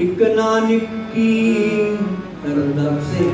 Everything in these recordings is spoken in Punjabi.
ਇਕ ਨਾਨਕ ਕੀ ਅਰਦਾਸੇ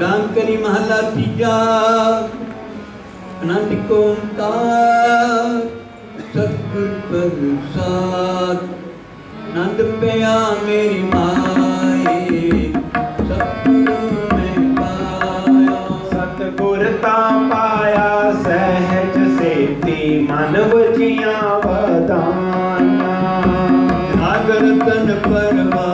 ਰਾਮਕਲੀ ਮਹਲਾ ਤੀਜਾ ਅਨੰਦ ਕੋ ਓੰਕਾਰ ਸਤਿਗੁਰ ਪ੍ਰਸਾਦ। ਨੰਦ ਪਿਆ ਮੇਰੀ ਮਾਏ, ਸਤਿਗੁਰੂ ਮੈਂ ਪਾਇਆ। ਸਤਿਗੁਰ ਤਾਂ ਪਾਇਆ, ਸਹਿਜ ਸੇਤੀ ਮਨ ਵਜੀਆਂ ਵਦਾਈਆਂ heaven on.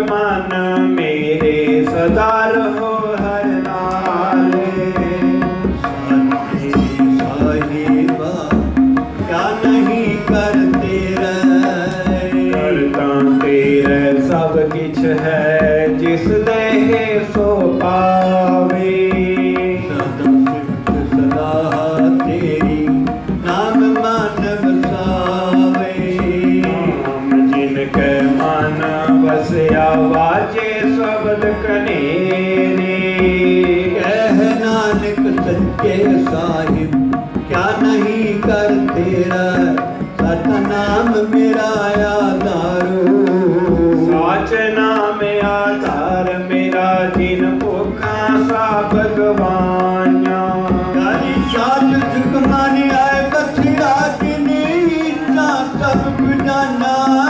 ਮਨ ਮੇਰੇ ਸਦਾ ਰਹੋ ਹਰ ਨਾਲੇ ਸਾਥੇ ਸਾਹਿਬਾ ਕਿਆ ਨਹੀਂ ਕਰਤੇ ਰਹਿ ਕਰਤਾ ਤੇਰੇ ਸਭ ਕਿਛ ਹੈ ਜਿਸ ਦੇ ਸੋ ਪਾਵੇ ਕੈ ਮਨ ਵਸਿਆ ਵਾਜੇ ਸ਼ਬਦ ਕਨੇਰੇ। ਕਹਿ ਨਾਨਕ ਸੱਚੇ ਸਾਹਿਬ ਕਿਆ ਨਹੀਂ ਕਰ ਤੇਰਾ? ਸਤਨਾਮ ਮੇਰਾ ਆਧਾਰੂ। ਸਾਚ ਨਾਮ ਆਧਾਰ ਮੇਰਾ ਜਿਨ ਭੁਖਾਂ ਸਾ ਭਗਵਾਨਾਂ ਗਾਲੀ ਸਾਧ ਸੁਖ ਮਾਨੀ ਆਏ ਬਥਿਰਾ ਕਿਨੀ ਨਾ ਸਭ ਜਾਨਾ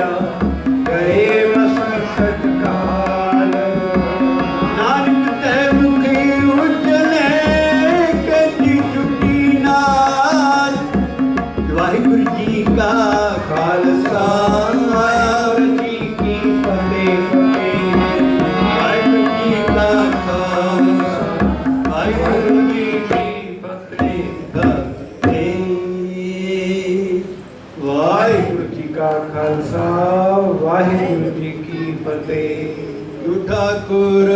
ਖਾਲਸਾ ਵਾਹਿਗੁਰੂ ਜੀ ਕੀ ਫਤਿਹ। ਯੁਧਾ ਕੁਰ